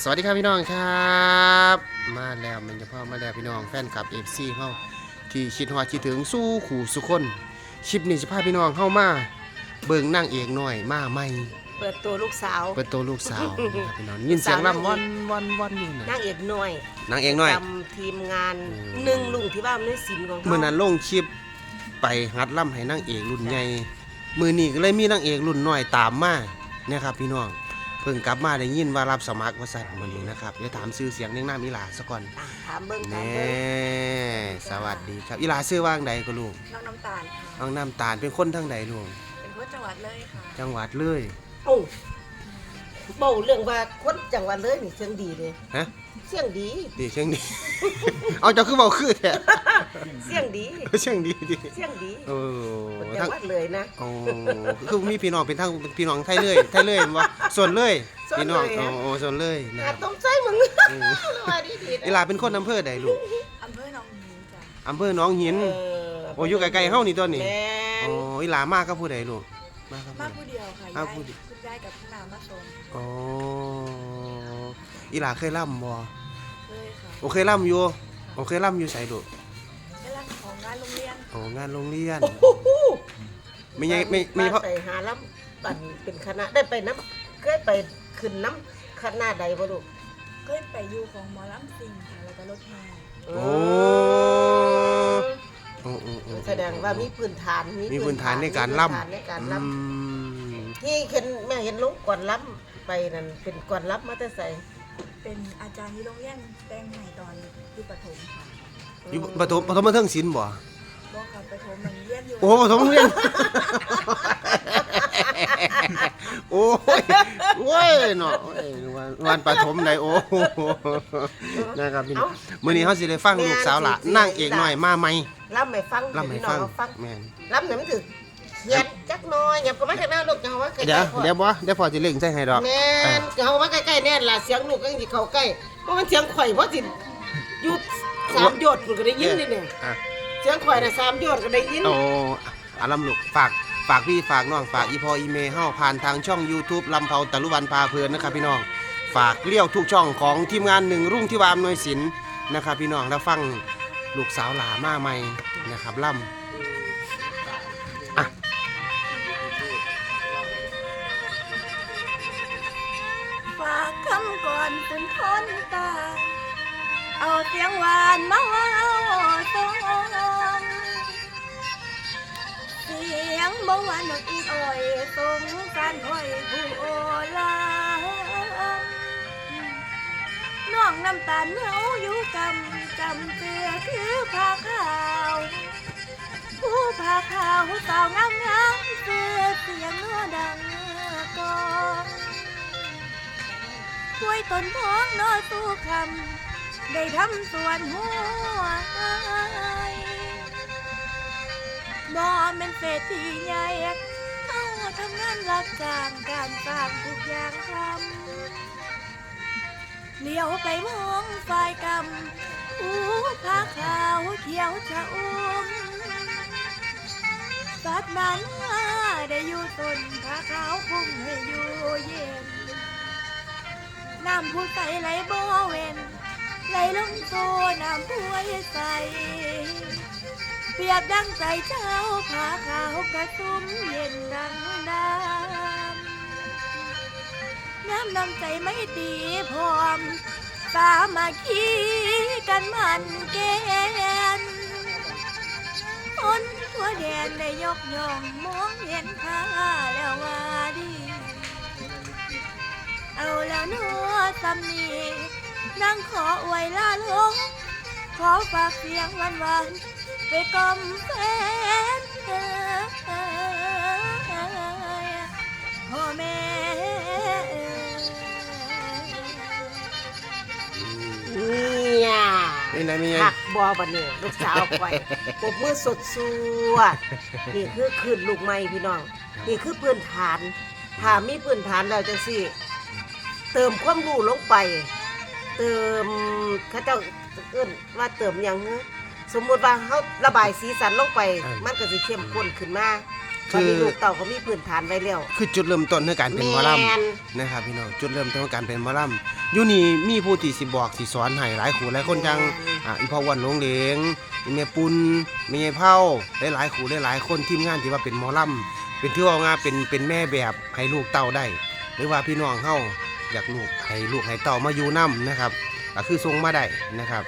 สวัสดีครับพี่น้องครับ มาแล้วมันจะพ่อมาแล้วพี่น้องแฟนคลับเอฟซีเฮาที่คิดฮอดคิดถึงสู้ขู่สุคนคลิปนี้จะพาพี่น้องเข้ามา เบิ่งนางเอกหน่อยมาใหม่ เปิดตัวลูกสาวเปิดตัวลูกสาวนะครับพี่น้องยินเสียงสาวลำวันวันวันอยู่นะนางเอกหน่อยนางเอกหน่อย จำทีมงานอืมหนึ่งลุงที่บ้านในศิลป์ของเขามื่อนั้นลงคลิปไปหัดล่ำให้นางเอกรุ่นใหญ่มือนี้ก็เลยมีนางเอกรุ่นน้อยตามมาเนี่ยครับพี่น้อง เพิ่งกลับมาได้ยินว่ารับสมัครว่าสั่นมื้อนี้นะครับเดี๋ยวถามชื่อเสียงเรียงนามอีหลาซะก่อนอะถามเบิ้งถามแน่เบิ้งสวัสดีครับอีหลาชื่อว่างใดก็ลูกน้องน้ำตาลค่ะน้องน้ำตาลเป็นคนทางใดลูกเป็นคนจังหวัดเลยค่ะ จังหวัดเลยโอ้เบาเรื่องว่าคนจังหวัดเลยนี่เสียงดีเลยฮะเสียงดี ดีเชียงดี เอาเจ้าคือเบาคือแท้เสียงดีเชียงดีดีเสียงดีโอ้คนจัทั้งงหวัดเลยนะ โอ้คือมีพี่น้องเป็นทั้งพี่น้องไทยเลยไทยเลยบ่ส่วนเลยส่วนเลย พี่น้องอะโอ้ส่วนเลยนะคอารับต้องใส่มึงอืมว่าดีดีอีหลาเป็นคนอำเภอใดลูกอำเภอหนองหินจ้ะอำเภอหนองหิน โอ้อยู่ไกลๆเฮานี่ตัวนี่แม่นโอ้อีหลามากับผู้ใดลูกมากับมาผู้ใด ผู้เดียวค่ะมาย้ายผู้เดียว คุณยายกับคุณน้ามาส่งอ๋ออีหลาเคยล่ำบ่เลยค่ะ โอเคล่ำอยู่โอเคล่ำอยู่ไสลูกในร้านของงานโรงเรียนโอ้งานโรงเรียนโอ้โหไม่ใช่ไม่ไม่เพราะไปหาล้ำปั่นเป็นคณะได้ไปน้ำเคยไปขึ้นน้ำคณะใดบ่ลูกเคยไปอยู่ของหมอลำซิงค่ะแล้วก็รถแห่โอ้ โอ้โอ้โอ้แสดงว่ามีพื้นฐานมีพื้นฐานในการมีล่ำพื้นฐานในการล่อืมำที่เห็นแม่เห็นลุงก่อนล่ำไปนั่นเป็นก่อนล่ำมาแต่ใส่ เป็นอาจารย์ที่โรงเรียนแตงใหม่ตอนอยู่ประถมค่ะอยู่ปฐมปฐมมาเทิงศิลป์บ่บอกค่ะประถมมันเรียนอยู่โอ้ปฐมโรงเรียนโอ้ยโอ้ยเนาะโอ้ยวันวันปฐมไหนโอ้โหนะครับพี่น้องมื้อนี้เฮาสิได้ฟังลูกสาวละนางเอกน้อยมาใหม่ล่ำให้ฟังล่ำให้พี่น้อฟังเอาฟังแม่นล่ำเนี่ยมันถึง เขียนจักหน้อยอย่าก็มาจากหน้าลูกอย่าเอามาใกล้ๆเดี๋ยวพ่อเดี๋ยวบ่เดี๋ยวพอสิเล่งใส่ให้ดอกแม่นอย่าเอามาใกล้ๆแน่ล่ะเสียงลูกก็ยังสิเข้าใกล้เพราะมันเสียงข่อยเพราะสิอยู่สามโยชน์มันก็ได้ยินนี่เนี่ยอะเสียงข่อยน่ะสามโยชน์ก็ได้ยินโอ้อาลำลูกฝากฝากพี่ฝากน้องฝากอีพออีเมเฮาผ่านทางช่อง YouTube ลำเผาตะลุวันพาเพลินนะครับพี่น้อง ฝากเลี้ยวทุกช่องของทีมงานหนึ่งรุ่งที่วามหน่วยศิลป์นะครับพี่น้องแล้วฟังลูกสาวหลามาใหม่นะครับล่ำำก่อนเป็นคนตา เอาเสียงหวานมาว้าตรงเสียงบ่หวานดอกอีอ้อยสงสารคอยผู้โอลาน้องน้ำตาลเฮาอยู่กำจำเสือคือผ้าขาว ผู้ผ้าขาวสาวงามงามเสือเสียงนัวดังกอง ช่วยตนพ้องนอสู้คำได้ทำส่วนหัวบ่เป็นเศรษฐีใหญ่เอาทำงานรับจ้างการสร้างทุกอย่างทำเลี้ยวไปมองฝ่ายกำอู้ผ้าขาวเขียวชะอุ่มสัตว์นั้นได้อยู่ต้นผ้าขาวคุ้มให้อยู่เย็น น้ำผู้ใสไหลบ่เวนไหลลงโซน้ำผู้ใสเปรียบดังใจเจ้าผาขาวกระตุ้มเย็นดังน้ำน้ำนำใจไม่ตีพร้อมสามาคีกันมันเกณฑ์คนทั่วแดนได้ยกย่องมองเห็นค่าแล้วว่า เอาแล้วเนัวสำนีนั่งขออวยลาลง ขอฝากเสียงวานวานไปกลมแฟนพ่อแม่เนี่ยนี่ไหนมีไงหักบอบันนี่ลูกสาวข่อยปรบมือสดสวดนี่คือคืนลูกใหม่พี่น้อง นี่คือพื้นฐานถ้ามีพื้นฐานแล้วจังสิ เติมความรู้ลงไป เติมเขาเจ้าเอื้นว่าเติมหยังเนอะสมมุติว่าเขาระบายสีสันลงไปมันก็สิเข้มข้นขึ้นมาตอนนี้คือลูกเต่าก็มีพื้นฐานไว้แล้ว คือจุดเริ่มต้นในการเป็นหมอลำแม่นนะครับพี่น้องจุดเริ่มต้นของการเป็นหมอลำอยู่นี่มีผู้ที่สิบอกสิสอนให้หลายขู่หลายคนจังอ่าอีพ่อวันหลงเหลงอีแม่ปุนแม่ยายเผาได้หลายขู่ได้หลายคนทีมงานที่ว่าเป็นหมอลำเป็นที่ว่างานเป็นเป็นแม่แบบให้ลูกเต้าได้ หรือว่าพี่น้องเฮา อยากลูกให้ลูกให้เต้ามาอยู่นํนะครับก็คือส่งมาได้นะครับ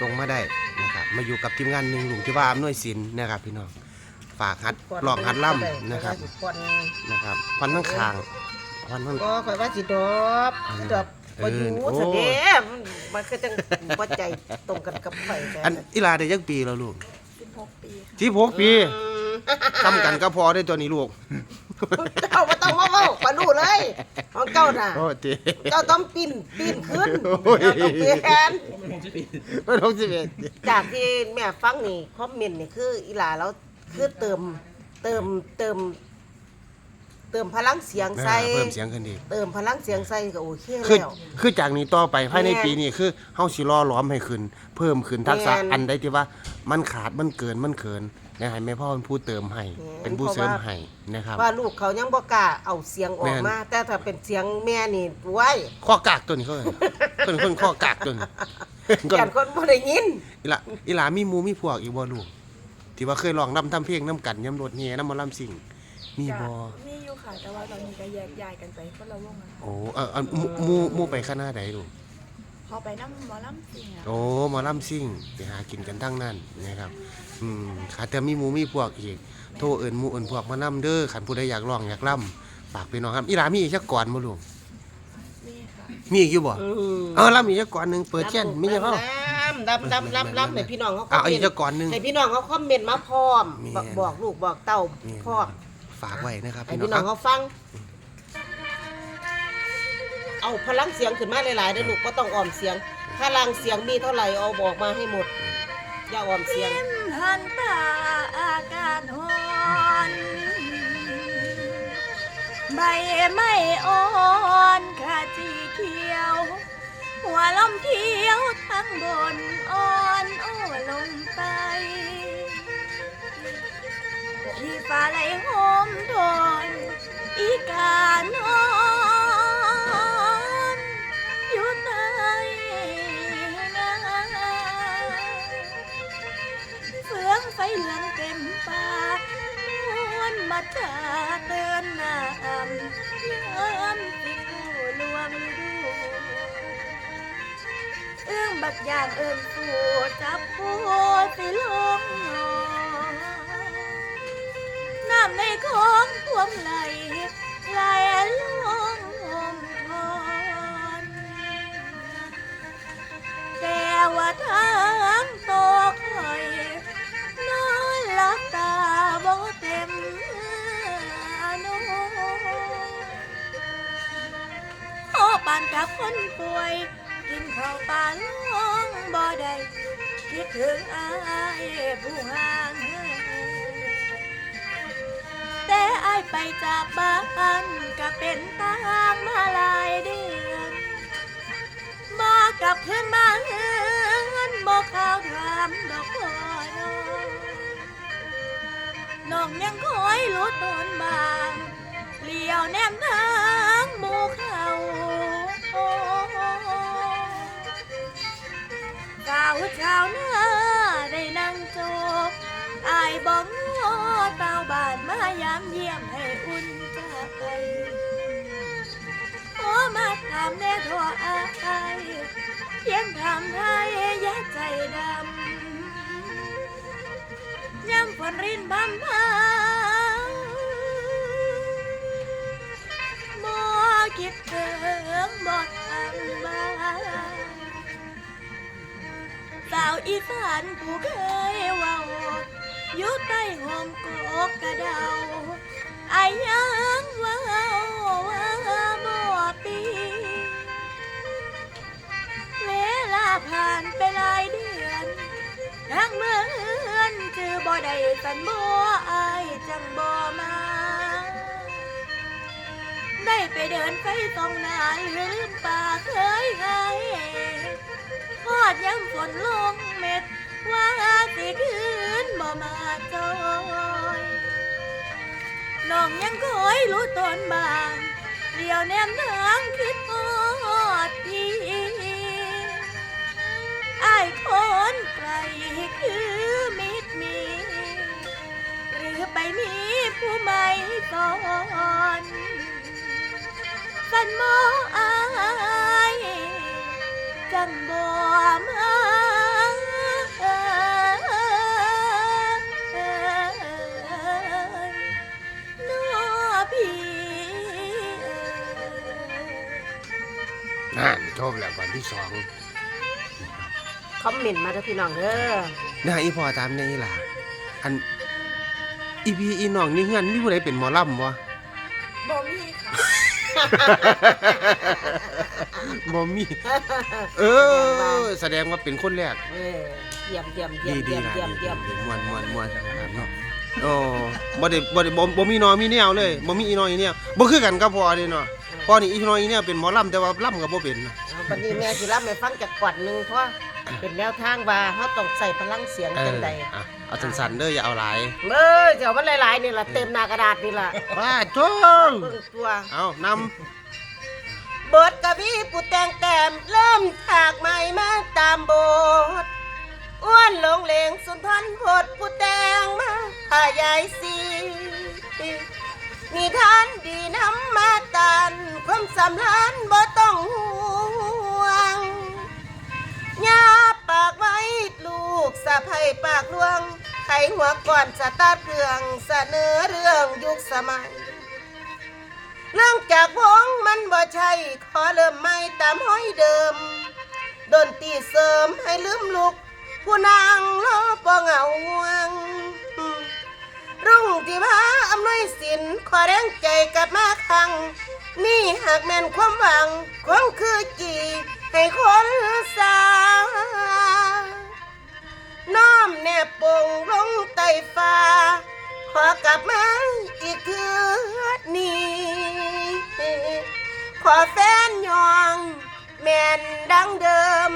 ส่งมาได้นะครับมาอยู่กับทีมงานหนึ่งลุงที่ว่าอำนวยศิลป์นะครับ พี่น้องฝากหัดลองหัดล่ำนะครับก่อนนะครับพันทั้งคางพันทั้งก็ข่อยว่าสิดอบอืมดอบบ่อยู่เออซะเด้โอ้มันก็จังบ่ใจตรงกันกับข่อยแต่อันอีลาได้ยักปีแล้วลูก16ปีค่ะที่พกปีอืมทำกันก็พอได้ตัวนี้ลูก เจ้าบ่ต้องมาเว้าปารู้เลย ของเจ้าน่ะ โอ้เจ๊เจ้าต้องปีนปีนขึ้นโอ้ยเจ้าต้องเปลี่ยนไม่ต้องสิเอ็ดจากที่แม่ฟังนี่คอมเมนต์นี่คืออีหลาแล้วคือเติมเติมเติม เติมพลังเสียงใส่เพิ่มเสียงขึ้นดีเติมพลังเสียงใส่ก็โอเคคือแล้ว คือจากนี้ต่อไปภายในแม่นปีนี้คือเฮาสิรอล้อมให้ขึ้น เพิ่มขึ้นทักษะแม่น อันใดที่ว่า มันขาดมันเกินมันเขินนะให้แม่พ่อเป็นผู้เติมให้แม่นเป็นผู้เพราะเสริมว่าให้นะครับ ว่าลูกเขายังบ่กล้าเอาเสียงออกแม่นมาแต่ถ้าเป็นเสียงแม่นี่ไว้ข้อกากตัวนี้เขาเอิ้นเป็นคนข้อกากตัวนี้แก่นคนบ่ได้ยิน อีหลาอีหลามีหมูมีพวกอีกบ่ลูกที่ว่าเคยลองนํทำเพลงนํกันยำรถเฮียนำหมอลำสิ่งมีบ่มีอยู่ค่ะ แต่ว่าตอนนี้ก็แยกย้ายกันไปคนละวงอะค่ะโอ้เออเออหมู่หมูหมูไปคณะใดลูก พอไปน้ำหมอลำสิงอะโอ้หมอลำซิ่งไปหากินกันทั้งนั้นนะครับอืมขาแต่มีหมูมีพวกอีกโทรเอิ้นหมู่เอิ้นพวกมานำเด้อคันผู้ใดอยากร้องอยากล่ำฝากพี่น้องครับอีหลามีอีกจักก่อนบ่ลูกมีค่ะมีอีกอยู่บ่อืมเออล่ำอีกจักก่อนหนึงเปิดแช่นมีจังเฮาลำลำลำลำให้พี่น้องเขาอะเอาคอมอีกเมนจักต์ก่อนหนึงให้พี่น้องเขาคอมเมนต์มาพร้อมแม่นบอกบอกลูกบอกเต้านี่พร้อมฝากไว้นะครับให้พี่พี่น้น้อองงครับเขาฟัง เอาพลังเสียงขึ้นมาหลายๆเด้อลูกก็ต้องออมเสียง พลังเสียงมีเท่าไหร่เอาบอกมาให้หมด อย่าออมเสียง หันตาอาการ้อนใบไม่อ่อนขาจีเขียว หัวลมเขียวทั้งบนอ่อนโอ้ลงไปที่ฟ้าไหลโหมโดนอีกานอน ลืองเต็มปากมวนมาตาเดินน้ำย้ำสิคู่ลวงดูเอื้องบักยานเอิญสู่จับผู้สิลงหอน้ำในของท่วมไหลไหลลงหมทอนแต่ว่าทางตกคอย เต็มอนพอปานกับคนป่วย กินข้าวปลาล้องบ่ได้คิดถึงอายผู้ห่างเหินแต่อายไปจากบ้านก็เป็นตางมาหลายเดือนบ่กลับคืนมาเฮือนบ่ข่าวถามดอก น้องยังคอยรู้ตนบางเลี้ยวแนมทางหมู่เขาสาวชาวนาได้นั่งจกอายบ้องโอเต้าบานมายามเยี่ยมให้อุ่นใจโอ้มาถามแน่ทั่วอายเพียงถามไทยแยกใจดำ นรินบำพาบ่คิดถึงบ่ทำบ้าสาวอีสานผู้เคยเว้าอยู่ใต้ห่มกอกกระเดาไอายยังเว้าว่าบ่ปีเวลาผ่าน ได้สันบ่อายจังบ่มา ได้ไปเดินไปตรงน้าลืมป่าเคยไงพอดย้ำฝนลงเม็ด ว่าสิคืนบ่มาจอยน้องยังคอยรู้ตนบางเดียวแนมทางคื ม่ก่อนสันมออายจังบ่มาน้อพี่นั่นจบแล้วก่อนที่สองคอมเมนต์มาเด้อพี่น้องเด้อนะอีพ่อตามในนี่ล่ะอัน อีพีอีน้องนี่เฮือนมีผู้ใดเป็นหมอลำบ่บ่มีค่ะ บ่มี เออ แสดงว่าเป็นคนแรก เออเยี่ยมเยี่ยมเยี่ดียมดีเยี่ยมนะเยี่ยมดีเยี่ยมดีม่วนม่วนม่วนครับเนาะโอ้บ่ได้บ่ได้บ่บ่มีนอมีแนวเลยบ่มีอีนออีแนวบ่คือกันกับพ่อเด้เนาะพ่อนี่อีนออีแนวเป็นหมอลำแต่ว่าลำก็บ่เป็นนะเอาวันนี้แม่สิรับให้ฟังจากกวดหนึงเพราะว่า เป็นแนวทางว่าเฮาต้องใส่พลังเสียงเอจัองใดอะเอาสั้นๆเด้ออย่าเอาหลายเออเดี๋ยวมันหลายๆนี่ล่ะเต็มหน้ากระดาษนี่ล่ะว่าโตเบิ่งตัว เอานำบทกวีผู้แต่งแต้มเริ่มฉากใหม่มาตามบทอ้วนหลงเหลงสุนทรพจน์ผู้แต่งมาขยายสีนิทานดีน้ำมาตันความสำลันบ่ต้องห่ กสะไพปากลวง ไขหัวก่อนสะตาเครื่องเสนอเรื่องยุคสมัย เรื่องจากวงมันบ่ใช่ขอเริ่มใหม่ตามห้อยเดิม ดนตีเสริมให้ลืมลุก ผู้นางล้อปอเหงาห่วง รุ่งที่พาอำนวยสินขอแรงใจกลับมาคังนี่หากแม่นความหวังความคือจีให้คนสา น้อมแนบปงลงไต้ฟ้า ขอกลับมาอีกเทือนี้ ขอแฟนยองแม่นดังเดิม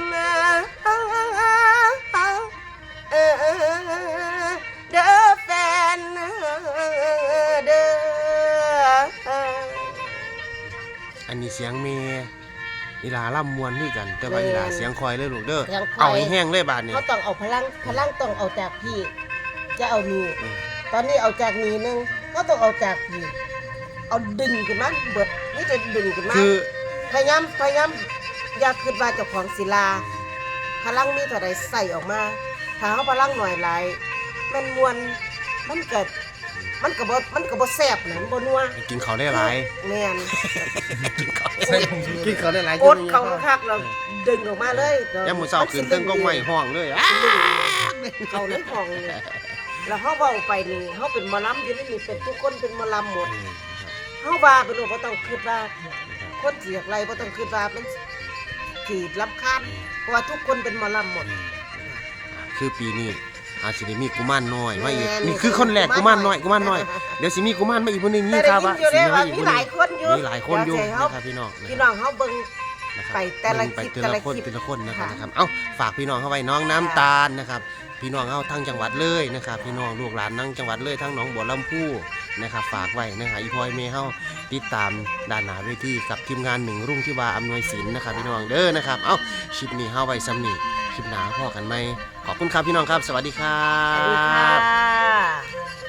เด้อแฟนเด้ออันนี้เสียงเมย์ อีหลาล่ำมวนคือกัน แต่ว่าอีหลาเสียงคอยเลยลูกเด้อเสียงคอย เอาให้แห้งเลยบาดนี้ เขาต้องเอาพลังพลังต้องเอาจากพี่ จะเอานี่อืม ตอนนี้เอาจากนี้นึงก็ต้องเอาจากพี่เอาดึงขึ้นมาเบิดนี่จะดึงขึ้นมาคือพยายามพยายามอย่าคิดว่าเจ้าของศิลา พลังมีเท่าใดใส่ออกมาถ้าเขาพลังหน่อยหลายมันมวนมันเกิด มันก็บ่มันก็บ่แซ่บนะมันบ่นัวให้กินเขาวได้หลายแม่นกินเขากินเขาวได้หลายอดเขาคักๆเราดึงออกมาเลยยามมื้อเช้าขึ้นเติ้งก็ไม่ห้องเลยอ้าเขาเลยของเลยแล้วเขาเว้าไปนี่เขาเป็นหมอลำอยู่นี่นี่เป็นทุกคนเป็นหมอลำหมดเขาว่าเป็นโอ้บ่ต้องคิดว่า คนเสียกไรบ่ต้องคิดว่ามันขีดลำคาญเพราะว่าทุกคนเป็นหมอลำหมด คือปีนี้ อาจสิได้มีกุมารน้อยมาอีกแม่นนี่คือคนแรกกุกุมามารรน้น้ออยยกุมารน้อยเดี๋ยวสิมีกุมารมาอีกคนนึงแต่นี่ได้ครับยิว่านอยู่สิแล้วมีว่าอีกมีคนหนึลางยคนอยู่มีหลายคนอยู่เดี๋วนะให้ครับพี่น้องพี่น้องเขาเบิ่ง นะครับไปแต่ละเบิ่งไปคลิปแต่ละคนแต่ละคลิปแต่ละคนนะครับค่ะนะครับเอ้าฝากพี่น้องเข้าไว้น้องน้ำตาลนะครับพี่น้องเข้าทั้งจังหวัดเลยนะครับพี่น้องลูกหลานทั้งจังหวัดเลยทั้งหนองบัวลำพูนะครับฝากไว้นะครับอีพอยเมย์เฮาติดตามด้านหน้าเวทีกับทีมงานหนึ่งรุ่งที่วาอำนวยศิลป์นะครับพี่น้องเด้อนะครับเอ้าคลิปนี้เฮาไว้ซ้ำนี่ คลิปหน้าพ่อกันไหมขอบคุณครับพี่น้องครับ สวัสดีครัสวัสดีค่ะบ